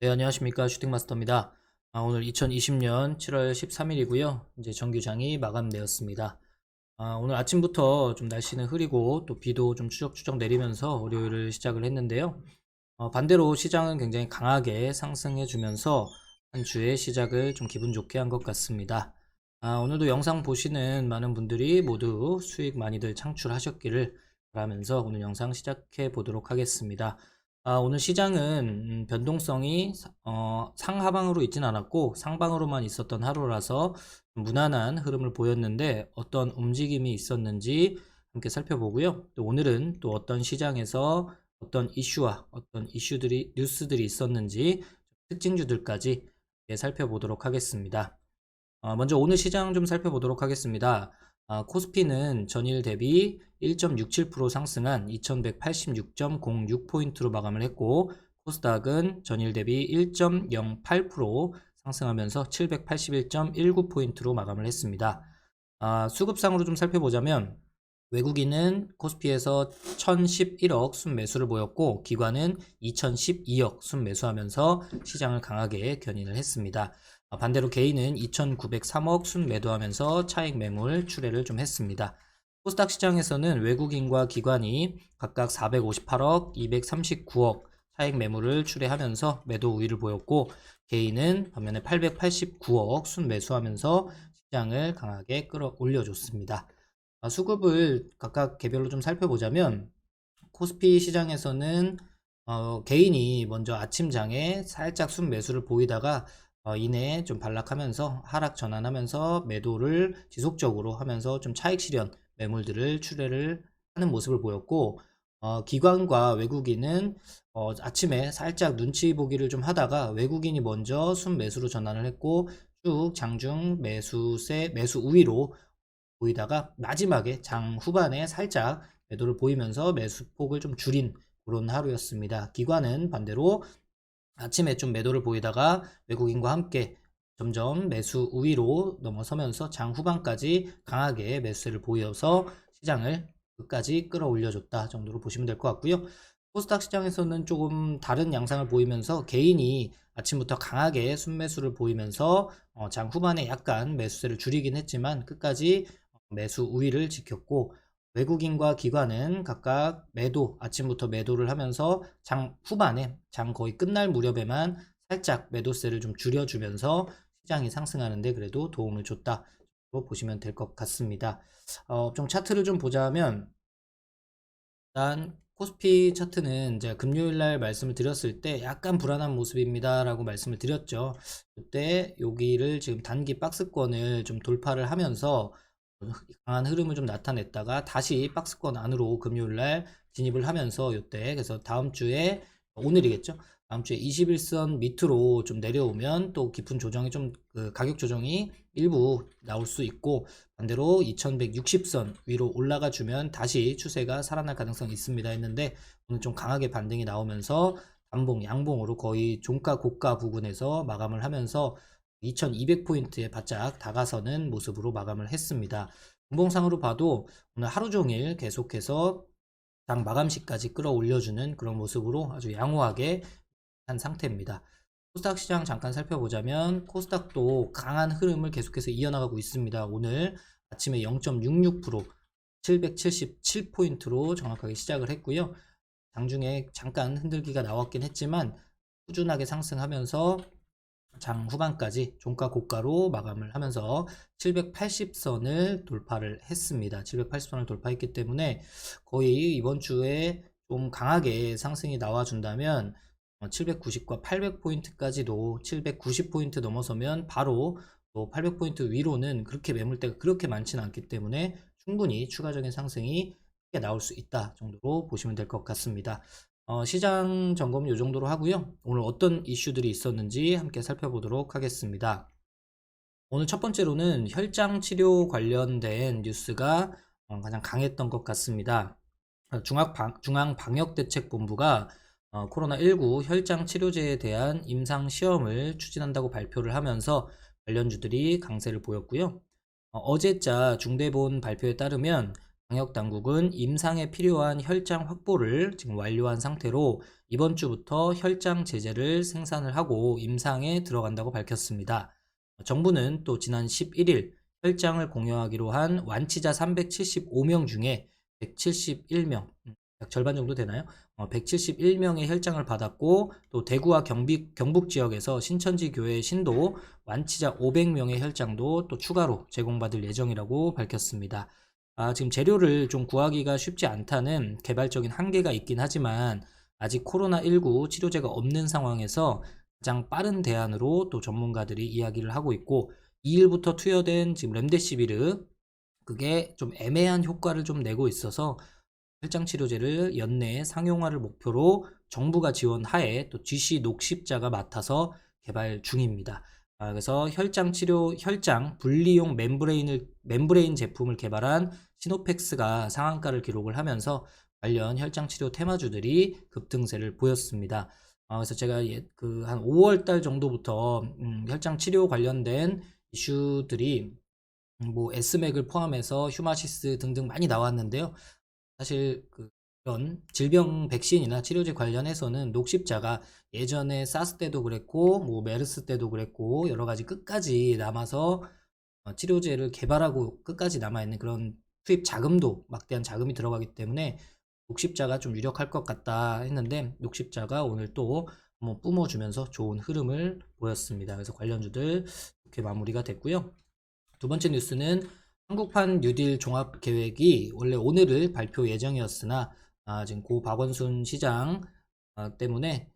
네, 안녕하십니까. 슈팅마스터입니다. 아, 오늘 2020년 7월 13일이고요. 이제 정규장이 마감되었습니다. 아, 오늘 아침부터 좀 날씨는 흐리고 또 비도 좀 추적추적 내리면서 월요일을 시작을 했는데요. 어, 반대로 시장은 굉장히 강하게 상승해 주면서 한 주의 시작을 좀 기분 좋게 한 것 같습니다. 아, 오늘도 영상 보시는 많은 분들이 모두 수익 많이들 창출하셨기를 바라면서 오늘 영상 시작해 보도록 하겠습니다. 아, 오늘 시장은 음, 변동성이 사- 어, 상하방으로 있진 않았고 상방으로만 있었던 하루라서 무난한 흐름을 보였는데 어떤 움직임이 있었는지 함께 살펴보고요. 또 오늘은 또 어떤 시장에서 어떤 이슈와 어떤 이슈들이 뉴스들이 있었는지 특징주들까지 살펴보도록 하겠습니다. 어, 먼저 오늘 시장 좀 살펴보도록 하겠습니다. 아, 코스피는 전일 대비 1.67% 상승한 2186.06포인트로 마감을 했고, 코스닥은 전일 대비 1.08% 상승하면서 781.19포인트로 마감을 했습니다. 아, 수급상으로 좀 살펴보자면, 외국인은 코스피에서 1011억 순매수를 보였고, 기관은 2012억 순매수하면서 시장을 강하게 견인을 했습니다. 아, 반대로 개인은 2,903억 순 매도하면서 차익 매물 출회를 좀 했습니다. 코스닥 시장에서는 외국인과 기관이 각각 458억, 239억 차익 매물을 출회하면서 매도 우위를 보였고 개인은 반면에 889억 순 매수하면서 시장을 강하게 끌어올려줬습니다. 아, 수급을 각각 개별로 좀 살펴보자면 코스피 시장에서는 어, 개인이 먼저 아침장에 살짝 순매수를 보이다가 어, 이내에 좀 반락하면서 하락 전환하면서 매도를 지속적으로 하면서 좀 차익 실현 매물들을 출회를 하는 모습을 보였고 어, 기관과 외국인은 어, 아침에 살짝 눈치 보기를 좀 하다가 외국인이 먼저 순매수로 전환을 했고 쭉 장중 매수세 매수 우위로 보이다가 마지막에 장 후반에 살짝 매도를 보이면서 매수폭을 좀 줄인 그런 하루였습니다. 기관은 반대로 아침에 좀 매도를 보이다가 외국인과 함께 점점 매수 우위로 넘어서면서 장 후반까지 강하게 매수세를 보여서 시장을 끝까지 끌어올려줬다 정도로 보시면 될 것 같고요. 코스닥 시장에서는 조금 다른 양상을 보이면서 개인이 아침부터 강하게 순매수를 보이면서 어, 장 후반에 약간 매수세를 줄이긴 했지만 끝까지 매수 우위를 지켰고 외국인과 기관은 각각 매도, 아침부터 매도를 하면서 장 후반에 장 거의 끝날 무렵에만 살짝 매도세를 좀 줄여주면서 시장이 상승하는데 그래도 도움을 줬다. 고 보시면 될 것 같습니다. 어, 좀 차트를 좀 보자면 일단 코스피 차트는 제가 금요일 날 말씀을 드렸을 때 약간 불안한 모습입니다라고 말씀을 드렸죠. 그때 여기를 지금 단기 박스권을 좀 돌파를 하면서 강한 흐름을 좀 나타냈다가 다시 박스권 안으로 금요일 날 진입을 하면서 이때 그래서 다음 주에 오늘이겠죠. 다음 주에 21선 밑으로 좀 내려오면 또 깊은 조정이 좀 그 가격 조정이 일부 나올 수 있고 반대로 2160선 위로 올라가 주면 다시 추세가 살아날 가능성이 있습니다 했는데 오늘 좀 강하게 반등이 나오면서 단봉 양봉으로 거의 종가 고가 부근에서 마감을 하면서 2200포인트에 바짝 다가서는 모습으로 마감을 했습니다. 분봉상으로 봐도 오늘 하루 종일 계속해서 장 마감시까지 끌어올려주는 그런 모습으로 아주 양호하게 한 상태입니다. 코스닥 시장 잠깐 살펴보자면 코스닥도 강한 흐름을 계속해서 이어나가고 있습니다. 오늘 아침에 0.66% 777포인트로 정확하게 시작을 했고요. 장중에 잠깐 흔들기가 나왔긴 했지만 꾸준하게 상승하면서 장 후반까지 종가 고가로 마감을 하면서 780선을 돌파를 했습니다. 780선을 돌파했기 때문에 거의 이번 주에 좀 강하게 상승이 나와준다면 790과 800포인트까지도 790포인트 넘어서면 바로 또 800포인트 위로는 그렇게 매물대가 그렇게 많지는 않기 때문에 충분히 추가적인 상승이 나올 수 있다 정도로 보시면 될 것 같습니다. 어, 시장 점검은 이 정도로 하고요. 오늘 어떤 이슈들이 있었는지 함께 살펴보도록 하겠습니다. 오늘 첫 번째로는 혈장 치료 관련된 뉴스가 어, 가장 강했던 것 같습니다. 어, 중앙방역대책본부가 어, 코로나19 혈장 치료제에 대한 임상 시험을 추진한다고 발표를 하면서 관련주들이 강세를 보였고요. 어, 어제자 중대본 발표에 따르면 방역 당국은 임상에 필요한 혈장 확보를 지금 완료한 상태로 이번 주부터 혈장 제제를 생산을 하고 임상에 들어간다고 밝혔습니다. 정부는 또 지난 11일 혈장을 공여하기로 한 완치자 375명 중에 171명, 약 절반 정도 되나요? 171명의 혈장을 받았고 또 대구와 경비, 경북 지역에서 신천지 교회 신도 완치자 500명의 혈장도 또 추가로 제공받을 예정이라고 밝혔습니다. 아, 지금 재료를 좀 구하기가 쉽지 않다는 개발적인 한계가 있긴 하지만 아직 코로나19 치료제가 없는 상황에서 가장 빠른 대안으로 또 전문가들이 이야기를 하고 있고 2일부터 투여된 지금 렘데시비르 그게 좀 애매한 효과를 좀 내고 있어서 혈장 치료제를 연내에 상용화를 목표로 정부가 지원하에 또 GC 녹십자가 맡아서 개발 중입니다. 아, 그래서 혈장 치료, 혈장 분리용 멤브레인을, 멤브레인 제품을 개발한 시노펙스가 상한가를 기록을 하면서 관련 혈장 치료 테마주들이 급등세를 보였습니다. 아, 그래서 제가 그한 5월 달 정도부터 음, 혈장 치료 관련된 이슈들이 음, 뭐 에스맥을 포함해서 휴마시스 등등 많이 나왔는데요. 사실 그 이런 질병 백신이나 치료제 관련해서는 녹십자가 예전에 사스 때도 그랬고 뭐 메르스 때도 그랬고 여러 가지 끝까지 남아서 어, 치료제를 개발하고 끝까지 남아 있는 그런 투입 자금도 막대한 자금이 들어가기 때문에 녹십자가 좀 유력할 것 같다 했는데 녹십자가 오늘 또 한번 뿜어주면서 좋은 흐름을 보였습니다. 그래서 관련주들 이렇게 마무리가 됐고요. 두 번째 뉴스는 한국판 뉴딜 종합 계획이 원래 오늘을 발표 예정이었으나 아, 지금 고 박원순 시장 아, 때문에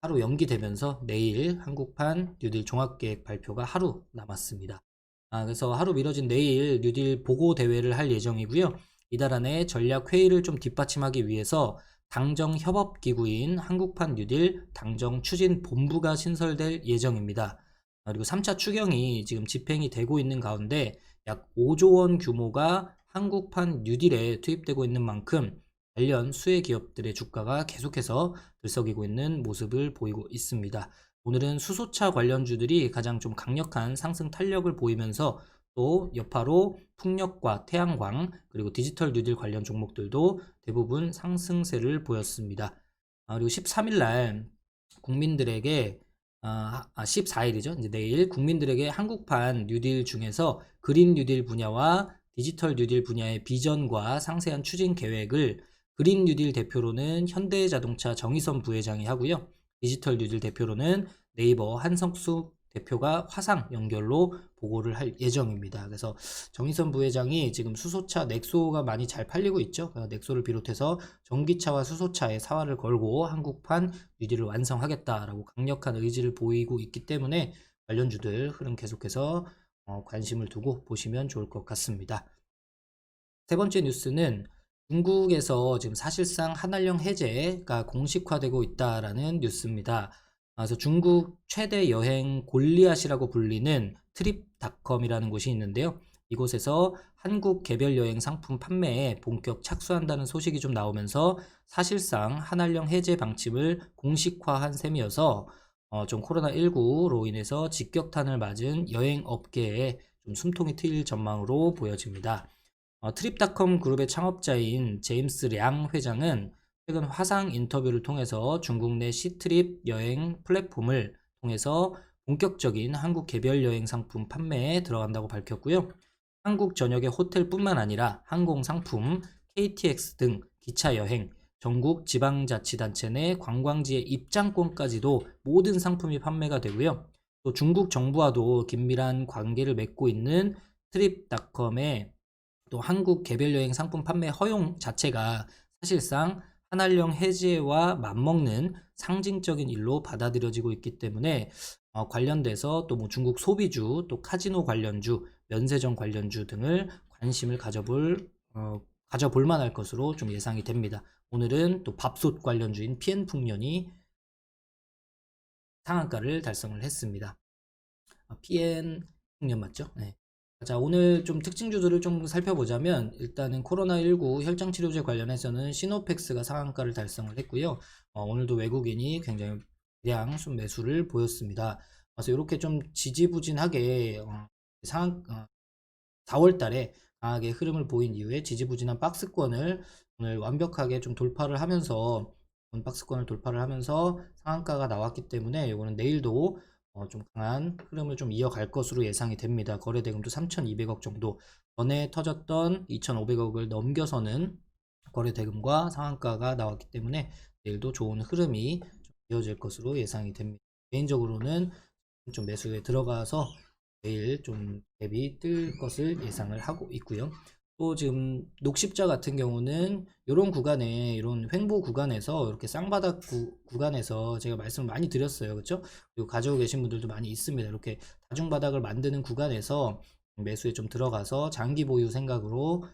하루 연기되면서 내일 한국판 뉴딜 종합계획 발표가 하루 남았습니다. 아, 그래서 하루 미뤄진 내일 뉴딜 보고 대회를 할 예정이고요. 이달 안에 전략 회의를 좀 뒷받침하기 위해서 당정 협업 기구인 한국판 뉴딜 당정 추진 본부가 신설될 예정입니다. 그리고 3차 추경이 지금 집행이 되고 있는 가운데 약 5조 원 규모가 한국판 뉴딜에 투입되고 있는 만큼 관련 수혜 기업들의 주가가 계속해서 들썩이고 있는 모습을 보이고 있습니다. 오늘은 수소차 관련주들이 가장 좀 강력한 상승 탄력을 보이면서 또 여파로 풍력과 태양광 그리고 디지털 뉴딜 관련 종목들도 대부분 상승세를 보였습니다. 아, 그리고 13일 날 국민들에게 아, 14일이죠. 이제 내일 국민들에게 한국판 뉴딜 중에서 그린 뉴딜 분야와 디지털 뉴딜 분야의 비전과 상세한 추진 계획을 그린 뉴딜 대표로는 현대자동차 정의선 부회장이 하고요. 디지털 뉴딜 대표로는 네이버 한성수 대표가 화상 연결로 보고를 할 예정입니다. 그래서 정의선 부회장이 지금 수소차 넥소가 많이 잘 팔리고 있죠. 넥소를 비롯해서 전기차와 수소차의 사활을 걸고 한국판 뉴딜을 완성하겠다라고 강력한 의지를 보이고 있기 때문에 관련주들 흐름 계속해서 어, 관심을 두고 보시면 좋을 것 같습니다. 세 번째 뉴스는 중국에서 지금 사실상 한한령 해제가 공식화되고 있다라는 뉴스입니다. 그래서 중국 최대 여행 골리앗이라고 불리는 트립닷컴이라는 곳이 있는데요. 이곳에서 한국 개별 여행 상품 판매에 본격 착수한다는 소식이 좀 나오면서 사실상 한한령 해제 방침을 공식화한 셈이어서 어, 좀 코로나19로 인해서 직격탄을 맞은 여행 업계에 좀 숨통이 트일 전망으로 보여집니다. 어, 트립닷컴 그룹의 창업자인 제임스 량 회장은 최근 화상 인터뷰를 통해서 중국 내 시트립 여행 플랫폼을 통해서 본격적인 한국 개별 여행 상품 판매에 들어간다고 밝혔고요. 한국 전역의 호텔뿐만 아니라 항공 상품, KTX 등 기차 여행, 전국 지방자치단체 내 관광지의 입장권까지도 모든 상품이 판매가 되고요. 또 중국 정부와도 긴밀한 관계를 맺고 있는 트립닷컴의 또 한국 개별 여행 상품 판매 허용 자체가 사실상 한한령 해제와 맞먹는 상징적인 일로 받아들여지고 있기 때문에 어, 관련돼서 또 뭐 중국 소비주, 또 카지노 관련주, 면세점 관련주 등을 관심을 가져볼 어, 가져볼 만할 것으로 좀 예상이 됩니다. 오늘은 또 밥솥 관련주인 PN 풍년이 상한가를 달성을 했습니다. 아, PN 풍년 맞죠? 네. 자, 오늘 좀 특징주들을 좀 살펴보자면 일단은 코로나19 혈장치료제 관련해서는 시노펙스가 상한가를 달성을 했고요. 어, 오늘도 외국인이 굉장히 대량 순매수를 보였습니다. 그래서 이렇게 좀 지지부진하게 어, 상한 어, 4월 달에 강하게 흐름을 보인 이후에 지지부진한 박스권을 오늘 완벽하게 좀 돌파를 하면서 오늘 박스권을 돌파를 하면서 상한가가 나왔기 때문에 이거는 내일도 어, 좀 강한 흐름을 좀 이어갈 것으로 예상이 됩니다. 거래 대금도 3,200억 정도 전에 터졌던 2,500억을 넘겨서는 거래 대금과 상한가가 나왔기 때문에 내일도 좋은 흐름이 좀 이어질 것으로 예상이 됩니다. 개인적으로는 좀 매수에 들어가서 내일 좀 갭이 뜰 것을 예상을 하고 있고요. 또 지금 녹십자 같은 경우는 이런 구간에 이런 횡보 구간에서 이렇게 쌍바닥 구, 구간에서 제가 말씀을 많이 드렸어요. 그렇죠? 그리고 가지고 계신 분들도 많이 있습니다. 이렇게 다중바닥을 만드는 구간에서 매수에 좀 들어가서 장기 보유 생각으로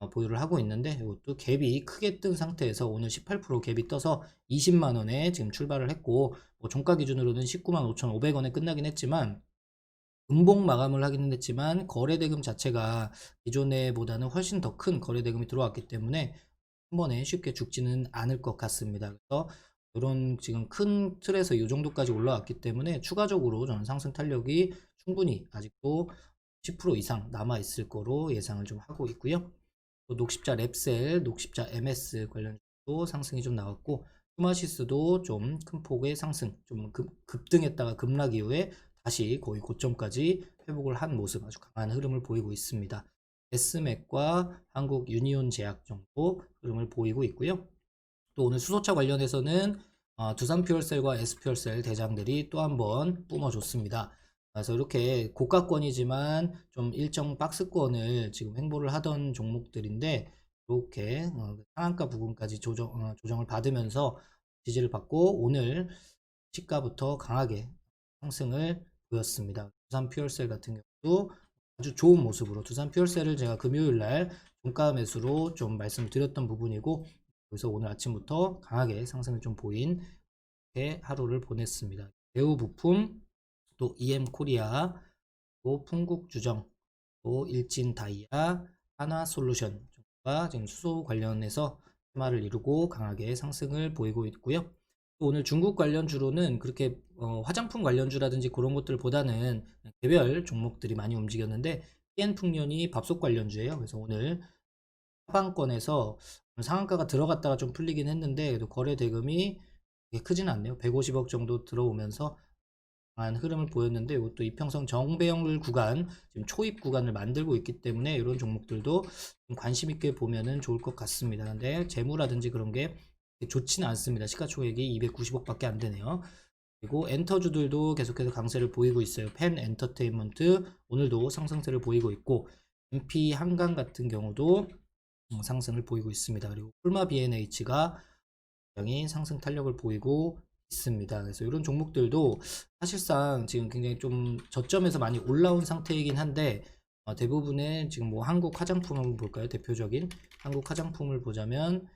어, 보유를 하고 있는데 이것도 갭이 크게 뜬 상태에서 오늘 18% 갭이 떠서 20만 원에 지금 출발을 했고 뭐 종가 기준으로는 19만 5,500원에 끝나긴 했지만 음봉 마감을 하기는 했지만 거래 대금 자체가 기존에 보다는 훨씬 더 큰 거래 대금이 들어왔기 때문에 한 번에 쉽게 죽지는 않을 것 같습니다. 그래서 이런 지금 큰 틀에서 이 정도까지 올라왔기 때문에 추가적으로 저는 상승 탄력이 충분히 아직도 10% 이상 남아 있을 거로 예상을 좀 하고 있고요. 또 녹십자 랩셀, 녹십자 MS 관련주도 상승이 좀 나왔고 휴마시스도 좀 큰 폭의 상승, 좀 급, 급등했다가 급락 이후에 다시 거의 고점까지 회복을 한 모습 아주 강한 흐름을 보이고 있습니다. S맥과 한국 유니온 제약 정도 흐름을 보이고 있고요. 또 오늘 수소차 관련해서는 어, 두산 퓨얼셀과 S 퓨얼셀 대장들이 또 한번 뿜어줬습니다. 그래서 이렇게 고가권이지만 좀 일정 박스권을 지금 횡보를 하던 종목들인데 이렇게 어, 상한가 부분까지 조정, 어, 조정을 받으면서 지지를 받고 오늘 시가부터 강하게 상승을 보였습니다. 두산 퓨얼셀 같은 경우도 아주 좋은 모습으로 두산 퓨얼셀을 제가 금요일 날 종가 매수로 좀 말씀드렸던 부분이고 그래서 오늘 아침부터 강하게 상승을 좀 보인 하루를 보냈습니다. 배우 부품 또 EM 코리아 또 풍국 주정 또 일진 다이아 하나 솔루션과 지금 수소 관련해서 테마를 이루고 강하게 상승을 보이고 있고요. 또 오늘 중국 관련주로는 그렇게 어, 화장품 관련주라든지 그런 것들보다는 개별 종목들이 많이 움직였는데 PN풍년이 밥솥 관련주예요. 그래서 오늘 하방권에서 상한가가 들어갔다가 좀 풀리긴 했는데 그래도 거래 대금이 크지는 않네요. 150억 정도 들어오면서 강한 흐름을 보였는데 이것도 이평선 정배열 구간 지금 초입 구간을 만들고 있기 때문에 이런 종목들도 좀 관심 있게 보면은 좋을 것 같습니다. 근데 재무라든지 그런 게 좋지는 않습니다. 시가총액이 290억밖에 안 되네요. 그리고 엔터주들도 계속해서 강세를 보이고 있어요. 펜 엔터테인먼트 오늘도 상승세를 보이고 있고 MP 한강 같은 경우도 음, 상승을 보이고 있습니다. 그리고 콜마 B&H가 굉장히 상승 탄력을 보이고 있습니다. 그래서 이런 종목들도 사실상 지금 굉장히 좀 저점에서 많이 올라온 상태이긴 한데 어, 대부분의 지금 뭐 한국 화장품 한번 볼까요? 대표적인 한국 화장품을 보자면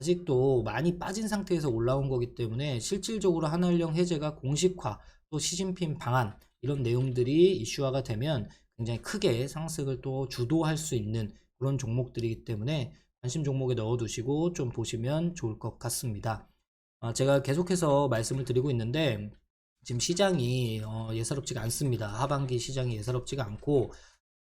아직도 많이 빠진 상태에서 올라온 거기 때문에 실질적으로 한일령 해제가 공식화 또 시진핑 방안 이런 내용들이 이슈화가 되면 굉장히 크게 상승을 또 주도할 수 있는 그런 종목들이기 때문에 관심 종목에 넣어두시고 좀 보시면 좋을 것 같습니다. 어, 제가 계속해서 말씀을 드리고 있는데 지금 시장이 어, 예사롭지가 않습니다. 하반기 시장이 예사롭지가 않고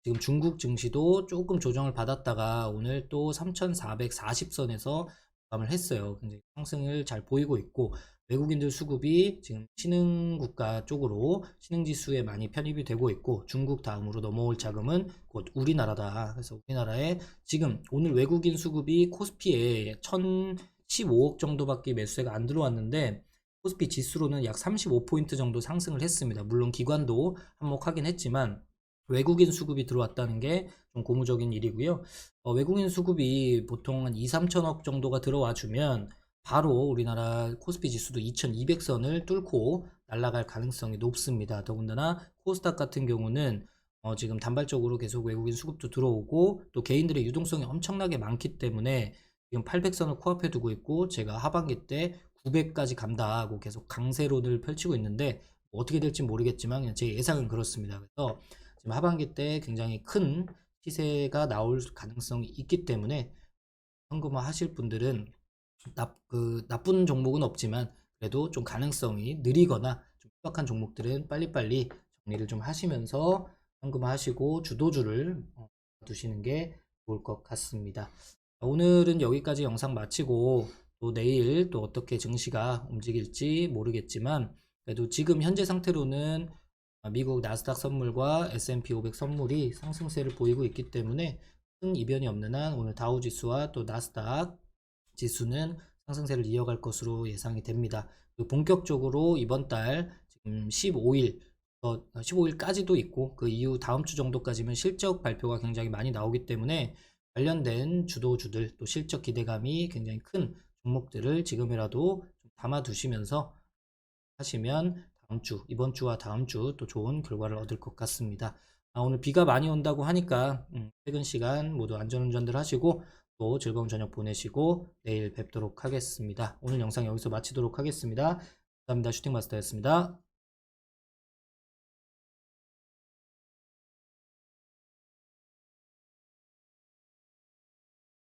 지금 중국 증시도 조금 조정을 받았다가 오늘 또 3,440선에서 마 감을 했어요. 굉장히 상승을 잘 보이고 있고 외국인들 수급이 지금 신흥 국가 쪽으로 신흥 지수에 많이 편입이 되고 있고 중국 다음으로 넘어올 자금은 곧 우리나라다. 그래서 우리나라에 지금 오늘 외국인 수급이 코스피에 1,015억 정도밖에 매수세가 안 들어왔는데 코스피 지수로는 약 35포인트 정도 상승을 했습니다. 물론 기관도 한몫하긴 했지만 외국인 수급이 들어왔다는 게 좀 고무적인 일이고요. 어, 외국인 수급이 보통 한 2, 3천억 정도가 들어와 주면 바로 우리나라 코스피 지수도 2200선을 뚫고 날아갈 가능성이 높습니다. 더군다나 코스닥 같은 경우는 어, 지금 단발적으로 계속 외국인 수급도 들어오고 또 개인들의 유동성이 엄청나게 많기 때문에 지금 800선을 코앞에 두고 있고 제가 하반기 때 900까지 간다고 계속 강세론을 펼치고 있는데 뭐 어떻게 될지 모르겠지만 제 예상은 그렇습니다. 그래서 지금 하반기 때 굉장히 큰 시세가 나올 가능성이 있기 때문에 현금화 하실 분들은 나, 그, 나쁜 종목은 없지만 그래도 좀 가능성이 느리거나 좀 희박한 종목들은 빨리빨리 정리를 좀 하시면서 현금화 하시고 주도주를 어, 두시는 게 좋을 것 같습니다. 오늘은 여기까지 영상 마치고 또 내일 또 어떻게 증시가 움직일지 모르겠지만 그래도 지금 현재 상태로는 미국 나스닥 선물과 S&P 500 선물이 상승세를 보이고 있기 때문에 큰 이변이 없는 한 오늘 다우 지수와 또 나스닥 지수는 상승세를 이어갈 것으로 예상이 됩니다. 본격적으로 이번 달 지금 15일, 15일까지도 있고 그 이후 다음 주 정도까지면 실적 발표가 굉장히 많이 나오기 때문에 관련된 주도주들 또 실적 기대감이 굉장히 큰 종목들을 지금이라도 좀 담아두시면서 하시면 주, 이번 주와 다음 주 또 좋은 결과를 얻을 것 같습니다. 아, 오늘 비가 많이 온다고 하니까 음, 퇴근 시간 모두 안전운전들 하시고 또 즐거운 저녁 보내시고 내일 뵙도록 하겠습니다. 오늘 영상 여기서 마치도록 하겠습니다. 감사합니다. 슈팅마스터였습니다.